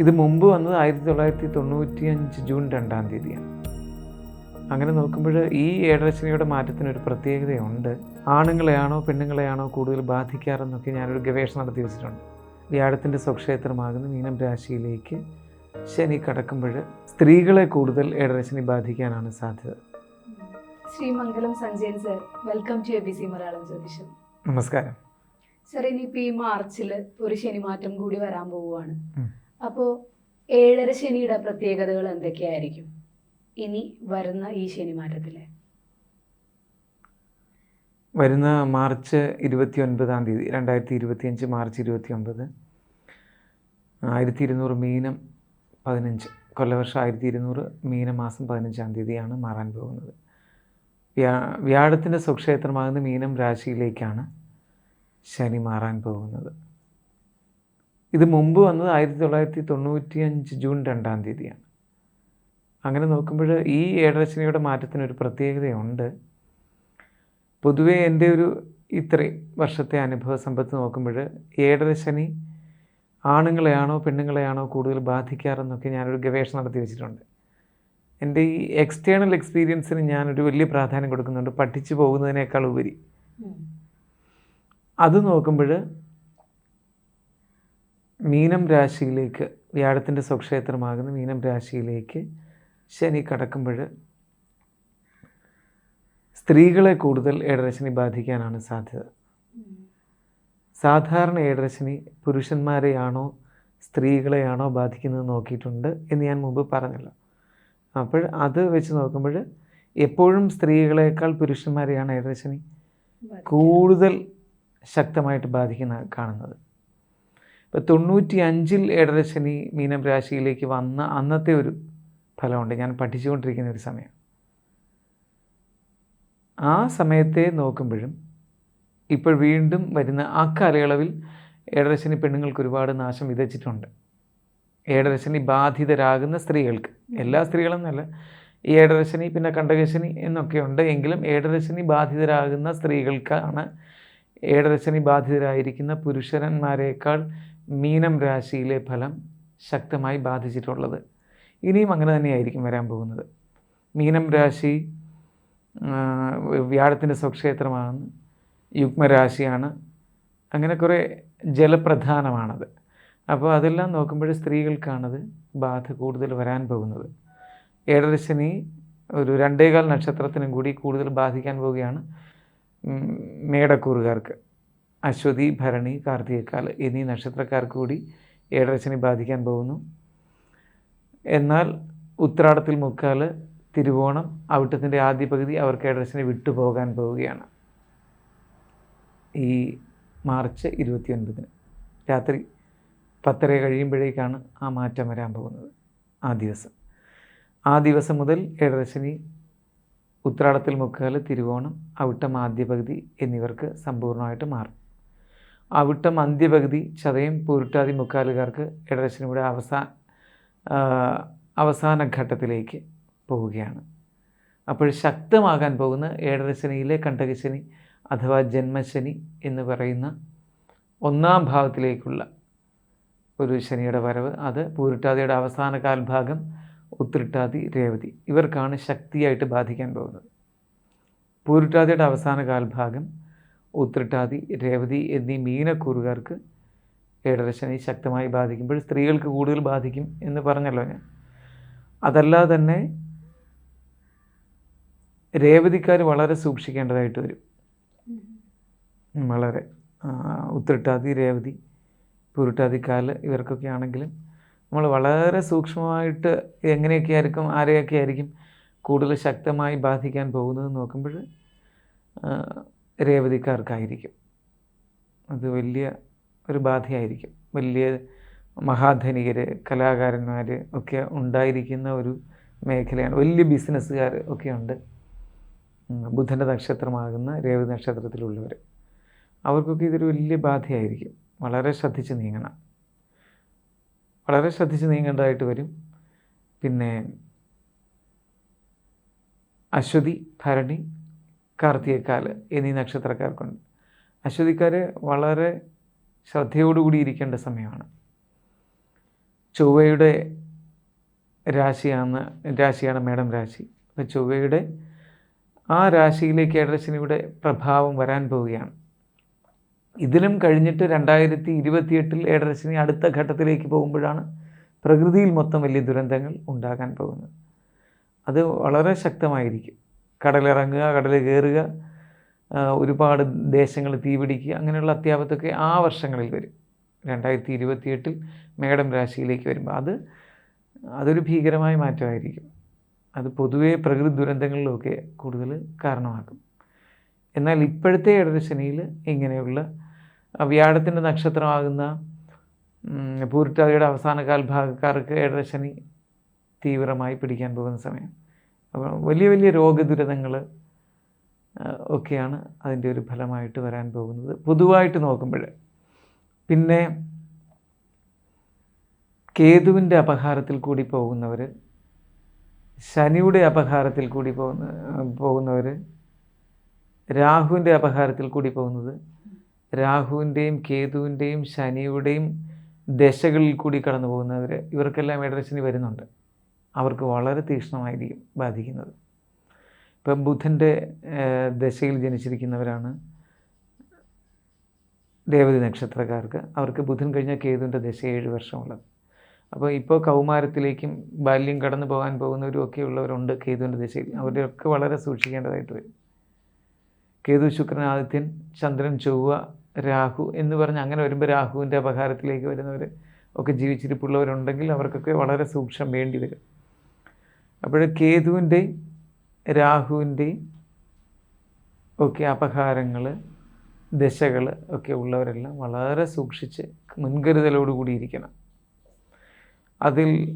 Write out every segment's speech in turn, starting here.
ഇത് മുമ്പ് വന്നത് ആയിരത്തി തൊള്ളായിരത്തി തൊണ്ണൂറ്റി അഞ്ച് ജൂൺ രണ്ടാം തീയതിയാണ്. അങ്ങനെ നോക്കുമ്പോൾ ഈ ഏഴരശ്രേണിയുടെ മാറ്റത്തിന് ഒരു പ്രത്യേകതയുണ്ട്. ആണുങ്ങളെയാണോ പെണ്ണുങ്ങളെയാണോ കൂടുതൽ ബാധിക്കാറെന്നൊക്കെ ഞാനൊരു ഗവേഷണം നടത്തി വെച്ചിട്ടുണ്ട്. വ്യാഴത്തിന്റെ സ്വക്ഷേത്രമാകുന്ന മീനം രാശിയിലേക്ക് ശനി കടക്കുമ്പോൾ സ്ത്രീകളെ കൂടുതൽ ഏഴരശനി ബാധിക്കാനാണ് സാധ്യത. Srimangalam Sanjayan sir welcome to A B C Malayalam ജ്യോതിഷം. നമസ്കാരം. സർ ഇനിയിപ്പോൾ ഈ മാർച്ചിൽ ഒരു ശനിമാറ്റം കൂടി വരാൻ പോവുകയാണ്. അപ്പോൾ ഏഴര ശനിയുടെ പ്രത്യേകതകൾ എന്തൊക്കെയായിരിക്കും? ഇനി വരുന്ന ഈ ശനിമാറ്റത്തിലെ വരുന്ന മാർച്ച് ഇരുപത്തി ഒൻപതാം തീയതി രണ്ടായിരത്തി ഇരുപത്തിയഞ്ച് മാർച്ച് ഇരുപത്തി ഒൻപത് ആയിരത്തി ഇരുന്നൂറ് മീനം പതിനഞ്ച്. കൊല്ലവർഷം ആയിരത്തി ഇരുന്നൂറ് മീനമാസം പതിനഞ്ചാം തീയതിയാണ് മാറാൻ പോകുന്നത്. വ്യാ വ്യാഴത്തിന്റെ സ്വക്ഷേത്രമാകുന്ന മീനം രാശിയിലേക്കാണ് ശനി മാറാൻ പോകുന്നത്. ഇത് മുമ്പ് വന്നത് ആയിരത്തി തൊള്ളായിരത്തി തൊണ്ണൂറ്റി അഞ്ച് ജൂൺ രണ്ടാം തീയതിയാണ്. അങ്ങനെ നോക്കുമ്പോൾ ഈ ഏഴരശനിയുടെ മാറ്റത്തിനൊരു പ്രത്യേകതയുണ്ട്. പൊതുവേ എന്റെ ഒരു ഇത്രയും വർഷത്തെ അനുഭവ സമ്പത്ത് നോക്കുമ്പോൾ ഏഴരശനി ആണുങ്ങളെയാണോ പെണ്ണുങ്ങളെയാണോ കൂടുതൽ ബാധിക്കാറെന്നൊക്കെ ഞാനൊരു ഗവേഷണം നടത്തി വെച്ചിട്ടുണ്ട്. എന്റെ ഈ എക്സ്റ്റേണൽ എക്സ്പീരിയൻസിന് ഞാനൊരു വലിയ പ്രാധാന്യം കൊടുക്കുന്നുണ്ട്. പഠിച്ചു പോകുന്നതിനേക്കാൾ ഉപരി അത് നോക്കുമ്പോൾ മീനം രാശിയിലേക്ക് വ്യാഴത്തിന്റെ സ്വക്ഷേത്രമാകുന്ന മീനം രാശിയിലേക്ക് ശനി കടക്കുമ്പോൾ സ്ത്രീകളെ കൂടുതൽ ഏഴരശനി ബാധിക്കാനാണ് സാധ്യത. സാധാരണ ഏഴരശനി പുരുഷന്മാരെയാണോ സ്ത്രീകളെയാണോ ബാധിക്കുന്നത് നോക്കിയിട്ടുണ്ട് എന്ന് ഞാൻ മുമ്പ് പറഞ്ഞല്ലോ. അപ്പോൾ അത് വെച്ച് നോക്കുമ്പോൾ എപ്പോഴും സ്ത്രീകളെക്കാൾ പുരുഷന്മാരെയാണ് ഏഴരശനി കൂടുതൽ ശക്തമായിട്ട് ബാധിക്കുന്ന കാണുന്നത്. ഇപ്പോൾ തൊണ്ണൂറ്റി അഞ്ചിൽ ഏഴരശനി മീനം രാശിയിലേക്ക് വന്ന അന്നത്തെ ഒരു ഫലമുണ്ട്. ഞാൻ പഠിച്ചുകൊണ്ടിരിക്കുന്ന ഒരു സമയം. ആ സമയത്തെ നോക്കുമ്പോഴും ഇപ്പോൾ വീണ്ടും വരുന്ന ആ കാലയളവിൽ ഏഴരശനി പെണ്ണുങ്ങൾക്ക് ഒരുപാട് നാശം വിതച്ചിട്ടുണ്ട്. ഏഴരശനി ബാധിതരാകുന്ന സ്ത്രീകൾക്ക് എല്ലാ സ്ത്രീകളെന്നല്ല ഈ ഏഴരശനി പിന്നെ കണ്ടകശനി എന്നൊക്കെയുണ്ട് എങ്കിലും ഏഴരശനി ബാധിതരാകുന്ന സ്ത്രീകൾക്കാണ് ഏഴരശനി ബാധിതരായിരിക്കുന്ന പുരുഷന്മാരെക്കാൾ മീനം രാശിയിലെ ഫലം ശക്തമായി ബാധിച്ചിട്ടുള്ളത്. ഇനിയും അങ്ങനെ തന്നെയായിരിക്കും വരാൻ പോകുന്നത്. മീനം രാശി വ്യാഴത്തിന്റെ സ്വക്ഷേത്രമാണ് യുഗ്മരാശിയാണ് അങ്ങനെ കുറേ ജലപ്രധാനമാണത്. അപ്പോൾ അതെല്ലാം നോക്കുമ്പോൾ സ്ത്രീകൾക്കാണത് ബാധ കൂടുതൽ വരാൻ പോകുന്നത്. ഏഴരശനി ഒരു രണ്ടേകാൽ നക്ഷത്രത്തിനും കൂടി കൂടുതൽ ബാധിക്കാൻ പോവുകയാണ് മേടക്കൂറുകാർക്ക്. അശ്വതി ഭരണി കാർത്തികക്കാൽ എന്നീ നക്ഷത്രക്കാർക്ക് കൂടി ഏഴരശനി ബാധിക്കാൻ പോകുന്നു. എന്നാൽ ഉത്രാടത്തിൽ മുക്കാൽ തിരുവോണം അവിട്ടത്തിന്റെ ആദ്യ പകുതി അവർക്ക് ഏഴരശനി വിട്ടുപോകാൻ പോവുകയാണ്. ഈ മാർച്ച് ഇരുപത്തിയൊൻപതിന് രാത്രി പത്തര കഴിയുമ്പോഴേക്കാണ് ആ മാറ്റം വരാൻ പോകുന്നത്. ആ ദിവസം. ആ ദിവസം മുതൽ ഏഴരശനി ഉത്രാടത്തിൽ മുക്കാൽ തിരുവോണം അവിട്ടം ആദ്യ പകുതി എന്നിവർക്ക് സമ്പൂർണമായിട്ട് മാറും. അവിട്ടം അന്ത്യപകുതി ചതയം പൂരുട്ടാതി മുക്കാലുകാർക്ക് ഇടരശനിയുടെ അവസാന അവസാന ഘട്ടത്തിലേക്ക് പോവുകയാണ്. അപ്പോൾ ശക്തമാകാൻ പോകുന്ന ഏഴരശനിയിലെ കണ്ടകശനി അഥവാ ജന്മശനി എന്ന് പറയുന്ന ഒന്നാം ഭാവത്തിലേക്കുള്ള ഒരു ശനിയുടെ വരവ്. അത് പൂരുട്ടാതിയുടെ അവസാന കാൽഭാഗം ഉത്രിട്ടാതി രേവതി. ഇവർക്കാണ് ശക്തിയായിട്ട് ബാധിക്കാൻ പോകുന്നത്. പൂരുട്ടാതിയുടെ അവസാന കാൽഭാഗം ഉത്രിട്ടാതി രേവതി എന്നീ മീനക്കൂറുകാർക്ക് ഏഴരശനി ശക്തമായി ബാധിക്കുമ്പോൾ സ്ത്രീകൾക്ക് കൂടുതൽ ബാധിക്കും എന്ന് പറഞ്ഞല്ലോ ഞാൻ. അതല്ലാതെ തന്നെ രേവതിക്കാർ വളരെ സൂക്ഷിക്കേണ്ടതായിട്ട് വരും. വളരെ. ഉത്രട്ടാതി രേവതി പുരുട്ടാതിക്കാൽ ഇവർക്കൊക്കെ ആണെങ്കിലും നമ്മൾ വളരെ സൂക്ഷ്മമായിട്ട് എങ്ങനെയൊക്കെ ആയിരിക്കും ആരെയൊക്കെ ആയിരിക്കും കൂടുതൽ ശക്തമായി ബാധിക്കാൻ പോകുന്നത് നോക്കുമ്പോൾ രേവതിക്കാർക്കായിരിക്കും. അത് വലിയ ഒരു ബാധയായിരിക്കും. വലിയ മഹാധനികർ കലാകാരന്മാർ ഒക്കെ ഉണ്ടായിരിക്കുന്ന ഒരു മേഖലയാണ്. വലിയ ബിസിനസ്സുകാർ ഒക്കെ ഉണ്ട്. ബുധന്റെ നക്ഷത്രമാകുന്ന രേവതി നക്ഷത്രത്തിലുള്ളവർ അവർക്കൊക്കെ ഇതൊരു വലിയ ബാധയായിരിക്കും. വളരെ ശ്രദ്ധിച്ച് നീങ്ങണം. വളരെ ശ്രദ്ധിച്ച് നീങ്ങേണ്ടതായിട്ട് വരും. പിന്നെ അശ്വതി ഭരണി കാർത്തികക്കാൽ എന്നീ നക്ഷത്രക്കാർക്കുണ്ട്. അശ്വതിക്കാർ വളരെ ശ്രദ്ധയോടുകൂടി ഇരിക്കേണ്ട സമയമാണ്. ചൊവ്വയുടെ രാശിയാണ് രാശിയാണ് മേഡം രാശി. അപ്പോൾ ചൊവ്വയുടെ ആ രാശിയിലേക്ക് ഏഴരശനിയുടെ പ്രഭാവം വരാൻ പോവുകയാണ്. ഇതിലും കഴിഞ്ഞിട്ട് രണ്ടായിരത്തി ഇരുപത്തിയെട്ടിൽ ഏഴരശനി അടുത്ത ഘട്ടത്തിലേക്ക് പോകുമ്പോഴാണ് പ്രകൃതിയിൽ മൊത്തം വലിയ ദുരന്തങ്ങൾ ഉണ്ടാകാൻ പോകുന്നത്. അത് വളരെ ശക്തമായിരിക്കും. കടലിറങ്ങുക കടൽ കയറുക ഒരുപാട് ദേശങ്ങൾ തീപിടിക്കുക അങ്ങനെയുള്ള അത്യാപത്തൊക്കെ ആ വർഷങ്ങളിൽ വരും. രണ്ടായിരത്തി ഇരുപത്തിയെട്ടിൽ മേടം രാശിയിലേക്ക് വരുമ്പോൾ അത് അതൊരു ഭീകരമായ മാറ്റമായിരിക്കും. അത് പൊതുവേ പ്രകൃതി ദുരന്തങ്ങളിലൊക്കെ കൂടുതൽ കാരണമാക്കും. എന്നാൽ ഇപ്പോഴത്തെ ഇടരശനിയിൽ ഇങ്ങനെയുള്ള വ്യാഴത്തിന്റെ നക്ഷത്രമാകുന്ന അവസാന അവസാന കാൽഭാഗക്കാർക്ക് ഇടരശനി തീവ്രമായി പിടിക്കാൻ പോകുന്ന സമയം. അപ്പോൾ വലിയ വലിയ രോഗദുരിതങ്ങൾ ഒക്കെയാണ് അതിന്റെ ഒരു ഫലമായിട്ട് വരാൻ പോകുന്നത്. പൊതുവായിട്ട് നോക്കുമ്പോൾ പിന്നെ കേതുവിന്റെ അപഹാരത്തിൽ കൂടി പോകുന്നവർ ശനിയുടെ അപഹാരത്തിൽ കൂടി പോകുന്ന പോകുന്നവർ രാഹുവിന്റെ അപഹാരത്തിൽ കൂടി പോകുന്നത് രാഹുവിന്റെയും കേതുവിന്റെയും ശനിയുടെയും ദശകളിൽ കൂടി കടന്നു പോകുന്നവർ ഇവർക്കെല്ലാം ഇടരശനി വരുന്നുണ്ട്. അവർക്ക് വളരെ തീക്ഷ്ണമായിരിക്കും ബാധിക്കുന്നത്. ഇപ്പം ബുധന്റെ ദശയിൽ ജനിച്ചിരിക്കുന്നവരാണ് ദേവതി നക്ഷത്രക്കാർക്ക്. അവർക്ക് ബുധൻ കഴിഞ്ഞാൽ കേതുവിന്റെ ദശ ഏഴ് വർഷമുള്ളത്. അപ്പോൾ ഇപ്പോൾ കൗമാരത്തിലേക്കും ബാല്യം കടന്നു പോകാൻ പോകുന്നവരും ഒക്കെ ഉള്ളവരുണ്ട് കേതുവിന്റെ ദശയിൽ. അവരെയൊക്കെ വളരെ സൂക്ഷിക്കേണ്ടതായിട്ട് വരും. കേതു ശുക്രൻ ആദിത്യൻ ചന്ദ്രൻ ചൊവ്വ രാഹു എന്ന് പറഞ്ഞ് അങ്ങനെ വരുമ്പോൾ രാഹുവിന്റെ അപഹാരത്തിലേക്ക് വരുന്നവർ ഒക്കെ ജീവിച്ചിരിപ്പുള്ളവരുണ്ടെങ്കിൽ അവർക്കൊക്കെ വളരെ സൂക്ഷ്മം വേണ്ടി വരും. അപ്പോൾ കേതുവിന്റെയും രാഹുവിന്റെയും ഒക്കെ അപഹാരങ്ങൾ ദശകൾ ഒക്കെ ഉള്ളവരെല്ലാം വളരെ സൂക്ഷിച്ച് മുൻകരുതലോടുകൂടി ഇരിക്കണം. അതിൽ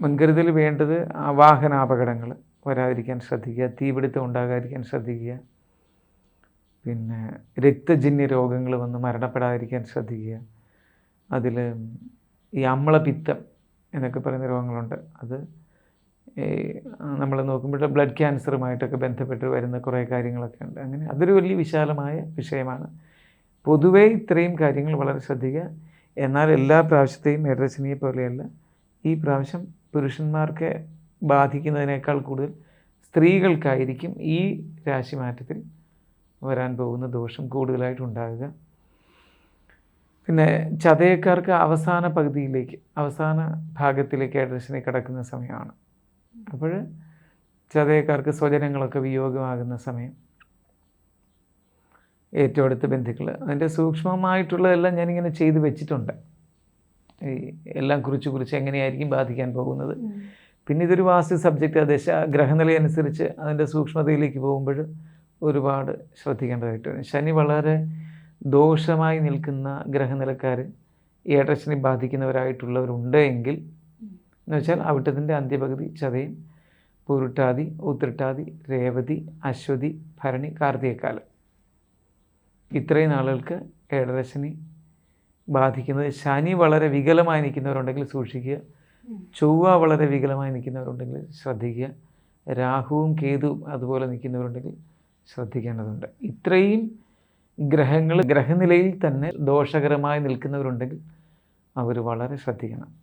മുൻകരുതൽ വേണ്ടത് വാഹനാപകടങ്ങൾ വരാതിരിക്കാൻ ശ്രദ്ധിക്കുക തീപിടുത്തം ഉണ്ടാകാതിരിക്കാൻ ശ്രദ്ധിക്കുക. പിന്നെ രക്തജന്യ രോഗങ്ങൾ വന്ന് മരണപ്പെടാതിരിക്കാൻ ശ്രദ്ധിക്കുക. അതിൽ ഈ അമ്ലപിത്തം എന്നൊക്കെ പറയുന്ന രോഗങ്ങളുണ്ട്. അത് നമ്മൾ നോക്കുമ്പോൾ ബ്ലഡ് ക്യാൻസറുമായിട്ടൊക്കെ ബന്ധപ്പെട്ട് വരുന്ന കുറേ കാര്യങ്ങളൊക്കെ ഉണ്ട്. അങ്ങനെ അതൊരു വലിയ വിശാലമായ വിഷയമാണ്. പൊതുവേ ഇത്രയും കാര്യങ്ങൾ വളരെ ശ്രദ്ധിക്കുക എന്നാൽ എല്ലാ പ്രാവശ്യത്തെയും മേഡരശനിയെ പോലെയല്ല. ഈ പ്രാവശ്യം പുരുഷന്മാർക്ക് ബാധിക്കുന്നതിനേക്കാൾ കൂടുതൽ സ്ത്രീകൾക്കായിരിക്കും ഈ രാശിമാറ്റത്തിൽ വരാൻ പോകുന്ന ദോഷം കൂടുതലായിട്ട് ഉണ്ടാകുക. പിന്നെ ചതയക്കാർക്ക് അവസാന പകുതിയിലേക്ക് അവസാന ഭാഗത്തിലേക്ക് ഏഴരശനി കിടക്കുന്ന സമയമാണ്. അപ്പോൾ ചതയക്കാർക്ക് സ്വജനങ്ങളൊക്കെ വിയോഗമാകുന്ന സമയം. ഏറ്റവും അടുത്ത ബന്ധുക്കൾ അതിന്റെ സൂക്ഷ്മമായിട്ടുള്ളതെല്ലാം ഞാനിങ്ങനെ ചെയ്തു വെച്ചിട്ടുണ്ട്. ഈ എല്ലാം കുറിച്ച് കുറിച്ച് എങ്ങനെയായിരിക്കും ബാധിക്കാൻ പോകുന്നത്. പിന്നെ ഇതൊരു വാസ്തു സബ്ജക്റ്റ് ദശ ഗ്രഹനില അനുസരിച്ച് അതിന്റെ സൂക്ഷ്മതയിലേക്ക് പോകുമ്പോൾ ഒരുപാട് ശ്രദ്ധിക്കേണ്ടതായിട്ട് വരും. ശനി വളരെ ദോഷമായി നിൽക്കുന്ന ഗ്രഹനിലക്കാർ ഏഴരശനി ബാധിക്കുന്നവരായിട്ടുള്ളവരുണ്ട് എങ്കിൽ എന്ന് വെച്ചാൽ അവിട്ടത്തിന്റെ അന്ത്യപകുതി ചതയൻ പൂരുട്ടാതി ഉത്രട്ടാതി രേവതി അശ്വതി ഭരണി കാർത്തികക്കാലം. ഇത്രയും നാളുകൾക്ക് ഏഴരശനി ബാധിക്കുന്നത് ശനി വളരെ വികലമായി നിൽക്കുന്നവരുണ്ടെങ്കിൽ സൂക്ഷിക്കുക. ചൊവ്വ വളരെ വികലമായി നിൽക്കുന്നവരുണ്ടെങ്കിൽ ശ്രദ്ധിക്കുക. രാഹുവും കേതുവും അതുപോലെ നിൽക്കുന്നവരുണ്ടെങ്കിൽ ശ്രദ്ധിക്കേണ്ടതുണ്ട്. ഇത്രയും ഗ്രഹങ്ങൾ ഗ്രഹനിലയിൽ തന്നെ ദോഷകരമായി നിൽക്കുന്നവരുണ്ടെങ്കിൽ അവർ വളരെ ശ്രദ്ധിക്കണം.